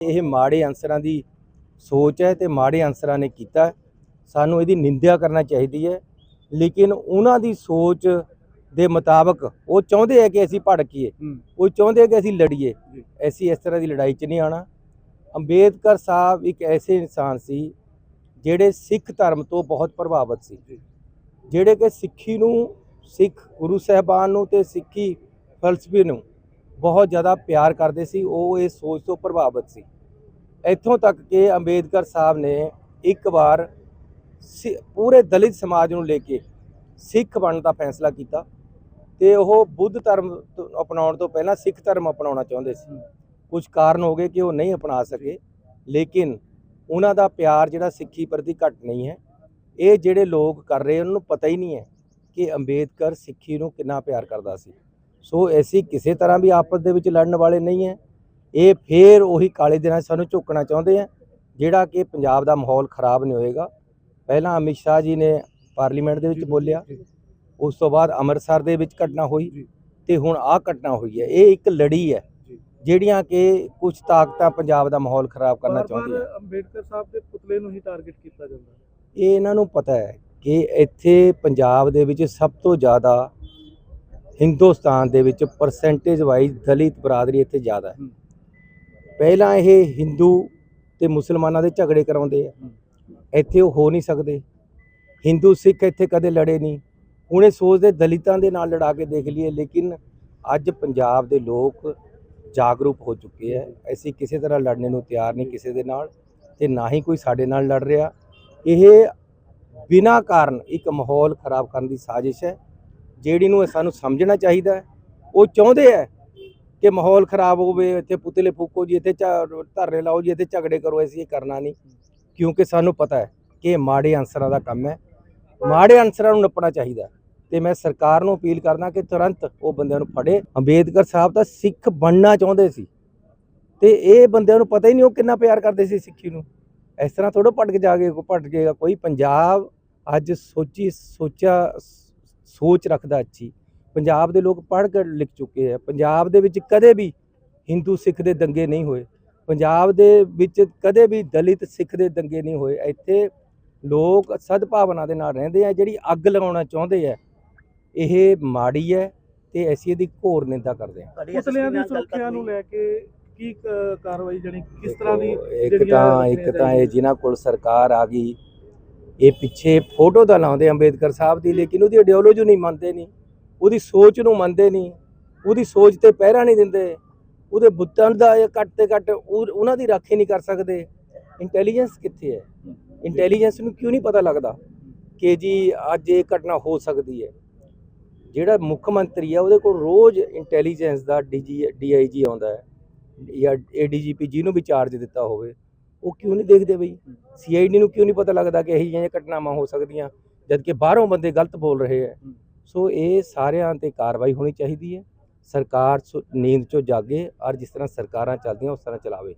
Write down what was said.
ਇਹ ਮਾੜੇ ਅਨਸਰਾਂ ਦੀ ਸੋਚ ਹੈ ਤੇ ਮਾੜੇ ਅਨਸਰਾਂ ਨੇ ਕੀਤਾ ਹੈ। ਸਾਨੂੰ ਇਹਦੀ ਨਿੰਦਿਆ ਕਰਨਾ ਚਾਹੀਦੀ ਹੈ ਲੇਕਿਨ ਉਹਨਾਂ ਦੀ ਸੋਚ ਦੇ ਮੁਤਾਬਕ ਉਹ ਚਾਹੁੰਦੇ ਆ ਕਿ ਅਸੀਂ ਭੜਕੀਏ ਉਹ ਚਾਹੁੰਦੇ ਆ ਕਿ ਅਸੀਂ ਲੜੀਏ। ਅਸੀਂ ਇਸ ਤਰ੍ਹਾਂ ਦੀ ਲੜਾਈ 'ਚ ਨਹੀਂ ਆਣਾ ਅੰਬੇਦਕਰ ਸਾਹਿਬ ਇੱਕ ਐਸੇ ਇਨਸਾਨ ਸੀ ਜਿਹੜੇ ਸਿੱਖ ਧਰਮ ਤੋਂ ਬਹੁਤ ਪ੍ਰਭਾਵਿਤ ਸੀ। ਜਿਹੜੇ ਕਿ ਸਿੱਖੀ ਨੂੰ ਸਿੱਖ ਗੁਰੂ ਸਾਹਿਬਾਨ ਨੂੰ ਤੇ ਸਿੱਖੀ ਫਲਸਫੇ ਨੂੰ ਬਹੁਤ ਜ਼ਿਆਦਾ ਪਿਆਰ ਕਰਦੇ ਸੀ, ਉਹ ਇਹ ਸੋਚ ਤੋਂ ਪ੍ਰਭਾਵਿਤ ਸੀ। ਇੱਥੋਂ ਤੱਕ ਕਿ ਅੰਬੇਦਕਰ ਸਾਹਿਬ ਨੇ ਇੱਕ ਵਾਰ ਸਿ- ਪੂਰੇ ਦਲਿਤ ਸਮਾਜ ਨੂੰ ਲੈ ਕੇ ਸਿੱਖ ਬਣਨ ਦਾ ਫੈਸਲਾ ਕੀਤਾ ਤੇ ਉਹ ਬੁੱਧ ਧਰਮ ਤੋਂ ਅਪਣਾਉਣ ਤੋਂ ਪਹਿਲਾਂ ਸਿੱਖ ਧਰਮ ਅਪਣਾਉਣਾ ਚਾਹੁੰਦੇ ਸੀ। ਕੁਝ ਕਾਰਨ ਹੋ ਗਏ ਕਿ ਉਹ ਨਹੀਂ ਅਪਣਾ ਸਕੇ, ਲੇਕਿਨ ਉਹਨਾਂ ਦਾ ਪਿਆਰ ਜਿਹੜਾ ਸਿੱਖੀ ਪ੍ਰਤੀ ਘਟ ਨਹੀਂ ਹੈ। ਇਹ ਜਿਹੜੇ ਲੋਕ ਕਰ ਰਹੇ, ਉਹਨਾਂ ਨੂੰ ਪਤਾ ਹੀ ਨਹੀਂ ਹੈ ਕਿ ਅੰਬੇਦਕਰ ਸਿੱਖੀ ਨੂੰ ਕਿੰਨਾ ਪਿਆਰ ਕਰਦਾ ਸੀ। ਸੋ ਐਸੀ ਕਿਸੇ ਤਰ੍ਹਾਂ ਵੀ ਆਪਸ ਦੇ ਵਿੱਚ ਲੜਨ ਵਾਲੇ ਨਹੀਂ ਹੈ। ਇਹ ਫੇਰ ਉਹੀ ਕਾਲੇ ਦਿਨਾਂ ਸਾਨੂੰ ਝੁਕਣਾ ਚਾਹੁੰਦੇ ਆ ਜਿਹੜਾ ਕਿ ਪੰਜਾਬ ਦਾ ਮਾਹੌਲ ਖਰਾਬ ਨਹੀਂ ਹੋਏਗਾ। ਪਹਿਲਾਂ ਅਮਿਤ ਸ਼ਾਹ ਜੀ ਨੇ ਪਾਰਲੀਮੈਂਟ ਦੇ ਵਿੱਚ ਬੋਲਿਆ ਉਸ ਤੋਂ ਬਾਅਦ ਅੰਮ੍ਰਿਤਸਰ ਦੇ ਵਿੱਚ ਘਟਨਾ ਹੋਈ। ਤੇ ਹੁਣ ਆਹ ਘਟਨਾ ਹੋਈ ਹੈ। ਇਹ ਇੱਕ ਲੜੀ ਹੈ। ਜਿਹੜੀਆਂ ਕਿ ਕੁਝ ਤਾਕਤਾਂ ਪੰਜਾਬ ਦਾ ਮਾਹੌਲ ਖਰਾਬ ਕਰਨਾ ਚਾਹੁੰਦੀਆਂ। ਅੰਬੇਡਕਰ ਸਾਹਿਬ ਦੇ ਪੁਤਲੇ ਨੂੰ ਹੀ ਟਾਰਗੇਟ ਕੀਤਾ ਜਾਂਦਾ। ਇਹ ਇਹਨਾਂ ਨੂੰ ਪਤਾ ਹੈ ਕਿ ਇੱਥੇ ਪੰਜਾਬ ਦੇ ਵਿੱਚ ਸਭ ਤੋਂ ਜ਼ਿਆਦਾ ਹਿੰਦੁਸਤਾਨ ਦੇ ਵਿੱਚ ਪਰਸੈਂਟੇਜ ਵਾਈਜ਼ ਦਲਿਤ ਬਰਾਦਰੀ ਇੱਥੇ ਜ਼ਿਆਦਾ ਹੈ। ਪਹਿਲਾਂ ਇਹ ਹਿੰਦੂ ਤੇ ਮੁਸਲਮਾਨਾਂ ਦੇ ਝਗੜੇ ਕਰਾਉਂਦੇ ਆ। ਇੱਥੇ ਉਹ ਹੋ ਨਹੀਂ ਸਕਦੇ। ਹਿੰਦੂ ਸਿੱਖ ਇੱਥੇ ਕਦੇ ਲੜੇ ਨਹੀਂ। ਹੁਣ ਇਹ ਸੋਚਦੇ ਦਲਿਤਾਂ ਦੇ ਨਾਲ ਲੜਾ ਕੇ ਦੇਖ ਲਈਏ, ਲੇਕਿਨ ਅੱਜ ਪੰਜਾਬ ਦੇ ਲੋਕ ਜਾਗਰੂਕ ਹੋ ਚੁੱਕੇ ਹੈ ਅਸੀਂ ਕਿਸੇ ਤਰ੍ਹਾਂ ਲੜਨੇ ਨੂੰ ਤਿਆਰ ਨਹੀਂ ਕਿਸੇ ਦੇ ਨਾਲ ਤੇ ਨਾ ਹੀ ਕੋਈ ਸਾਡੇ ਨਾਲ ਲੜ ਰਿਹਾ। ਇਹ ਬਿਨਾਂ ਕਾਰਨ ਇੱਕ ਮਾਹੌਲ ਖਰਾਬ ਕਰਨ ਦੀ ਸਾਜ਼ਿਸ਼ ਹੈ। ਜਿਹੜੀ ਨੂੰ ਸਾਨੂੰ ਸਮਝਣਾ ਚਾਹੀਦਾ ਉਹ ਚਾਹੁੰਦੇ ਹੈ ਕਿ ਮਾਹੌਲ ਖਰਾਬ ਹੋਵੇ, ਇੱਥੇ ਪੁਤਲੇ ਫੂਕੋ ਜੀ, ਇੱਥੇ ਝਾ- ਧਰਨੇ ਲਾਓ ਜੀ, ਇੱਥੇ ਝਗੜੇ ਕਰੋ, ਅਸੀਂ ਇਹ ਕਰਨਾ ਨਹੀਂ। ਕਿਉਂਕਿ ਸਾਨੂੰ ਪਤਾ ਹੈ ਕਿ ਇਹ ਮਾੜੇ ਅਨਸਰਾਂ ਦਾ ਕੰਮ ਹੈ। ਮਾੜੇ ਅਨਸਰਾਂ ਨੂੰ ਨੱਪਣਾ ਚਾਹੀਦਾ ਹੈ। ਤੇ ਮੈਂ ਸਰਕਾਰ ਨੂੰ ਅਪੀਲ ਕਰਦਾ ਕਿ ਤੁਰੰਤ ਉਹ ਬੰਦਿਆਂ ਨੂੰ ਫੜੇ। ਅੰਬੇਦਕਰ ਸਾਹਿਬ ਤਾਂ ਸਿੱਖ ਬਣਨਾ ਚਾਹੁੰਦੇ ਸੀ। ਤੇ ਇਹ ਬੰਦਿਆਂ ਨੂੰ ਪਤਾ ਹੀ ਨਹੀਂ ਉਹ ਕਿੰਨਾ ਪਿਆਰ ਕਰਦੇ ਸੀ ਸਿੱਖੀ ਨੂੰ। ਇਸ ਤਰ੍ਹਾਂ ਥੋੜਾ ਭਟਕ ਜਾਗੇ ਕੋ ਭਟਕੇਗਾ ਕੋਈ। ਪੰਜਾਬ ਅੱਜ ਸੋਚੀ, ਸੋਚਿਆ ਸੋਚ ਰੱਖਦਾ ਅੱਛੀ। ਪੰਜਾਬ ਦੇ ਲੋਕ ਪੜ੍ਹ ਕੇ ਲਿਖ ਚੁੱਕੇ ਆ। ਪੰਜਾਬ ਦੇ ਵਿੱਚ ਕਦੇ ਵੀ ਹਿੰਦੂ ਸਿੱਖ ਦੇ ਦੰਗੇ ਨਹੀਂ ਹੋਏ। ਪੰਜਾਬ ਦੇ ਵਿੱਚ ਕਦੇ ਵੀ ਦਲਿਤ ਸਿੱਖ ਦੇ ਦੰਗੇ ਨਹੀਂ ਹੋਏ। ਇੱਥੇ ਲੋਕ ਸਦਭਾਵਨਾ ਦੇ ਨਾਲ ਰਹਿੰਦੇ ਆ ਜਿਹੜੀ ਅੱਗ ਲਗਾਉਣਾ ਚਾਹੁੰਦੇ ਆ ਇਹ ਮਾੜੀ ਹੈ ਤੇ ਅਸੀਂ ਇਹਦੀ ਘੋਰ ਨਿੰਦਾ ਕਰਦੇ ਹਾਂ। ਪੁਤਲਿਆਂ ਦੀ ਸੁਰੱਖਿਆ ਨੂੰ ਲੈ ਕੇ ਕੀ ਕਾਰਵਾਈ ਜਣੀ ਕਿਸ ਤਰ੍ਹਾਂ ਦੀ ਇੱਕ ਤਾਂ ਇੱਕ ਤਾਂ ਇਹ? ਜਿਨ੍ਹਾਂ ਕੋਲ ਸਰਕਾਰ ਆ ਗਈ ਇਹ ਪਿੱਛੇ ਫੋਟੋ ਤਾਂ ਲਾਉਂਦੇ ਅੰਬੇਦਕਰ ਸਾਹਿਬ ਦੀ, ਲੇਕਿਨ ਉਹਦੀ ਆਈਡੀਓਲੋਜੀ ਨਹੀਂ ਮੰਨਦੇ ਨਹੀਂ। ਉਹਦੀ ਸੋਚ ਨੂੰ ਮੰਨਦੇ ਨਹੀਂ। ਉਹਦੀ ਸੋਚ ਤੇ ਪਹਿਰਾ ਨਹੀਂ ਦਿੰਦੇ। ਉਹਦੇ ਬੁੱਤਾਂ ਦਾ ਇਹ ਘੱਟ ਤੇ ਘੱਟ ਉਹ- ਉਹਨਾਂ ਦੀ ਰਾਖੀ ਨਹੀਂ ਕਰ ਸਕਦੇ। ਇੰਟੈਲੀਜੈਂਸ ਕਿੱਥੇ ਹੈ? ਇੰਟੈਲੀਜੈਂਸ ਨੂੰ ਕਿਉਂ ਨਹੀਂ ਪਤਾ ਲੱਗਦਾ ਕਿ ਜੀ ਅੱਜ ਇਹ ਘਟਨਾ ਹੋ ਸਕਦੀ ਹੈ? ਜਿਹੜਾ ਮੁੱਖ ਮੰਤਰੀ ਆ, ਉਹਦੇ ਕੋਲ ਰੋਜ਼ ਇੰਟੈਲੀਜੈਂਸ ਦਾ ਡੀਜੀ ਡੀਆਈਜੀ ਆਉਂਦਾ ਹੈ ਜਾਂ ਏਡੀਜੀਪੀ ਜਿਹਨੂੰ ਵੀ ਚਾਰਜ ਦਿੱਤਾ ਹੋਵੇ। ਉਹ ਕਿਉਂ ਨਹੀਂ ਦੇਖਦੇ ਬਈ? ਸੀਆਈਡੀ ਨੂੰ ਕਿਉਂ ਨਹੀਂ ਪਤਾ ਲੱਗਦਾ ਕਿ ਇਹੋ ਜਿਹੀਆਂ ਘਟਨਾਵਾਂ ਹੋ ਸਕਦੀਆਂ ਜਦ ਕਿ ਬਾਹਰੋਂ ਬੰਦੇ ਗਲਤ ਬੋਲ ਰਹੇ ਹੂੰ। ਸੋ ਇਹ ਸਾਰਿਆਂ ਤੇ ਕਾਰਵਾਈ ਹੋਣੀ ਚਾਹੀਦੀ ਹੈ। ਸਰਕਾਰ ਸੋ- ਨੀਂਦ ਚੋਂ ਜਾਗੇ ਔਰ ਜਿਸ ਤਰ੍ਹਾਂ ਸਰਕਾਰਾਂ ਚੱਲਦੀਆਂ ਉਸ ਤਰ੍ਹਾਂ ਚਲਾਵੇ।